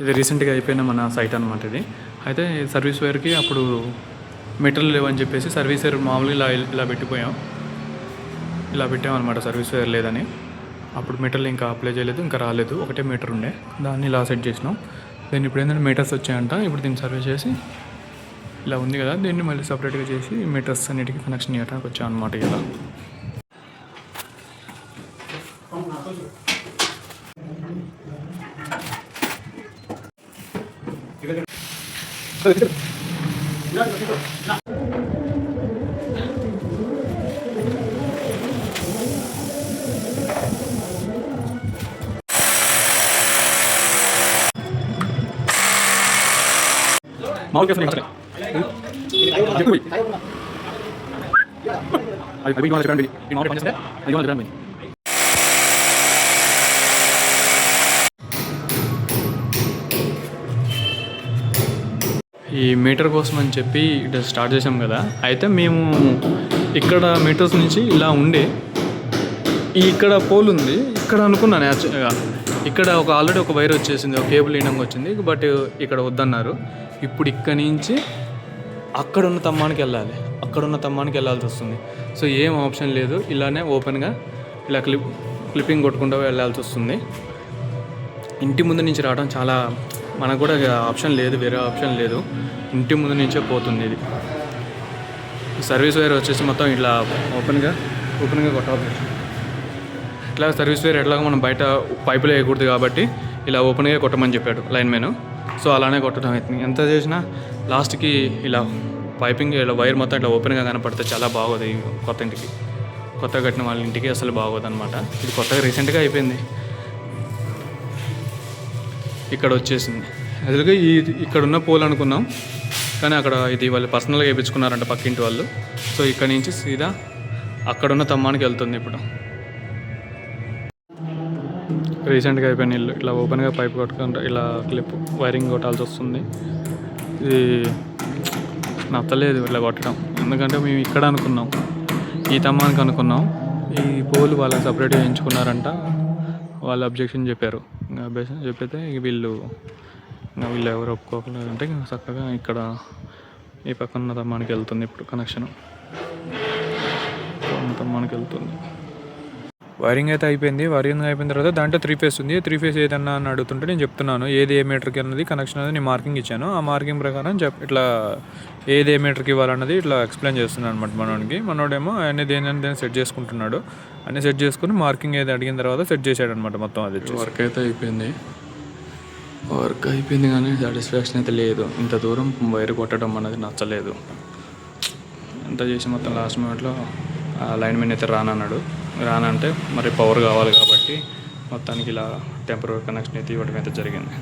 ఇది రీసెంట్గా అయిపోయిన మన సైట్ అనమాట ఇది. అయితే సర్వీస్ వేర్కి అప్పుడు మెటీరియల్ లేవని చెప్పేసి సర్వీస్ వేర్ మామూలుగా ఇలా ఇలా పెట్టిపోయాం. ఇలా పెట్టామన్నమాట సర్వీస్ వేర్ లేదని. అప్పుడు మీటర్లు ఇంకా అప్లై చేయలేదు ఇంకా రాలేదు. ఒకటే మీటర్ ఉండే. దాన్ని ఇలా సెట్ చేసినాం. దీన్ని ఇప్పుడు ఏంటంటే మీటర్స్ వచ్చాయంట. ఇప్పుడు దీన్ని సర్వీస్ చేసి ఇలా ఉంది కదా. దీన్ని మళ్ళీ సపరేట్గా చేసి మీటర్స్ అన్నిటికీ కనెక్షన్ ఇవ్వడానికి వచ్చాం అనమాట ఇలా మామూలు కేసు అసలు చెప్పు అది అది ఇవాళ చెప్పండి ఈ మామూలు పనిచేస్తే అది ఇవాళ చెప్పండి ఈ మీటర్ కోసం అని చెప్పి ఇటు స్టార్ట్ చేసాం కదా. అయితే మేము ఇక్కడ మీటర్స్ నుంచి ఇలా ఉండే ఇక్కడ పోల్ ఉంది. ఇక్కడ అనుకున్నాను యాక్చువల్గా ఇక్కడ ఒక ఆల్రెడీ ఒక వైర్ వచ్చేసింది ఒక కేబుల్ ఇనంగా వచ్చింది బట్ ఇక్కడ వద్దన్నారు. ఇప్పుడు ఇక్కడి నుంచి అక్కడ ఉన్న తమ్మానికి వెళ్ళాలి. అక్కడ ఉన్న తమ్మానికి వెళ్ళాల్సి వస్తుంది. సో ఏం ఆప్షన్ లేదు. ఇలానే ఓపెన్గా ఇలా క్లిప్ క్లిప్పింగ్ కొట్టుకుంటూ వెళ్ళాల్సి వస్తుంది. ఇంటి ముందు నుంచి రావడం చాలా మనకు కూడా ఆప్షన్ లేదు వేరే ఆప్షన్ లేదు. ఇంటి ముందు నుంచే పోతుంది ఇది. సర్వీస్ వేర్ వచ్చేసి మొత్తం ఇట్లా ఓపెన్గా ఓపెన్గా కొట్టాలి. ఇట్లా సర్వీస్ వేర్ ఎట్లాగో మనం బయట పైపులు వేయకూడదు కాబట్టి ఇలా ఓపెన్గా కొట్టమని చెప్పాడు లైన్ సో అలానే కొట్టడం అవుతుంది ఎంత చేసినా లాస్ట్కి ఇలా పైపింగ్ ఇలా వైర్ మొత్తం ఇట్లా ఓపెన్గా కనపడితే చాలా బాగోదు కొత్త ఇంటికి. కొత్తగా కట్టిన వాళ్ళ ఇంటికి అసలు బాగోదు అనమాట ఇది కొత్తగా రీసెంట్గా అయిపోయింది. ఇక్కడ వచ్చేసింది. అదిగా ఈ ఇక్కడ ఉన్న పోల్ అనుకున్నాం. కానీ అక్కడ ఇది వాళ్ళు పర్సనల్గా వేయించుకున్నారంట పక్కింటి వాళ్ళు. సో ఇక్కడ నుంచి సీదా అక్కడున్న తమ్మానికి వెళ్తుంది ఇప్పుడు. రీసెంట్గా అయిపోయిన ఇల్లు. ఇట్లా ఓపెన్గా పైప్ కొట్టుకుంటా ఇలా క్లిప్ వైరింగ్ కొట్టాల్సి వస్తుంది. ఇది నచ్చలేదు ఇట్లా కొట్టడం. ఎందుకంటే మేము ఇక్కడ అనుకున్నాం. ఈ తమ్మానికి అనుకున్నాం. ఈ పోల్ వాళ్ళకి సపరేట్గా ఎంచుకున్నారంట వాళ్ళు అబ్జెక్షన్ చెప్పారు. ఇంకా అబ్జెక్షన్ చెప్పితే ఇక వీళ్ళు ఇంకా వీళ్ళు ఎవరు ఒప్పుకోకలేదు అంటే ఇంకా చక్కగా ఇక్కడ ఈ పక్కన ఉన్న తమ్మానికి వెళ్తుంది ఇప్పుడు కనెక్షన్ తమ్మానికి వెళ్తుంది. వైరింగ్ అయితే అయిపోయింది. వైరింగ్ అయిపోయిన తర్వాత దాంట్లో త్రీ ఫేస్ ఉంది. త్రీ ఫేస్ ఏదన్నా అని అడుగుతుంటే నేను చెప్తున్నాను. ఏది ఏ మీటర్కి అన్నది కనెక్షన్ అనేది నేను మార్కింగ్ ఇచ్చాను. ఆ మార్కింగ్ ప్రకారం చెప్ ఇట్లా ఏది ఏ మీటర్కి ఇవ్వాలన్నది ఇట్లా ఎక్స్ప్లెయిన్ చేస్తున్నాను అనమాట మనోడికి. మనోడేమో అన్ని దేని దేని సెట్ చేసుకుంటున్నాడు. అన్ని సెట్ చేసుకుని మార్కింగ్ ఏది అడిగిన తర్వాత సెట్ చేశాడు అనమాట మొత్తం అది వర్క్ అయితే అయిపోయింది. వర్క్ అయిపోయింది కానీ సాటిస్ఫాక్షన్ అయితే లేదు. ఇంత దూరం వైర్ కొట్టడం అనేది నచ్చలేదు. ఎంత చేసి మొత్తం లాస్ట్ మినిట్లో ఆ లైన్ మెన్ అయితే రానన్నాడు. రానంటే మరి పవర్ కావాలి కాబట్టి మొత్తానికి ఇలా టెంపరీ కనెక్షన్ అయితే ఇవ్వడం అయితే జరిగింది.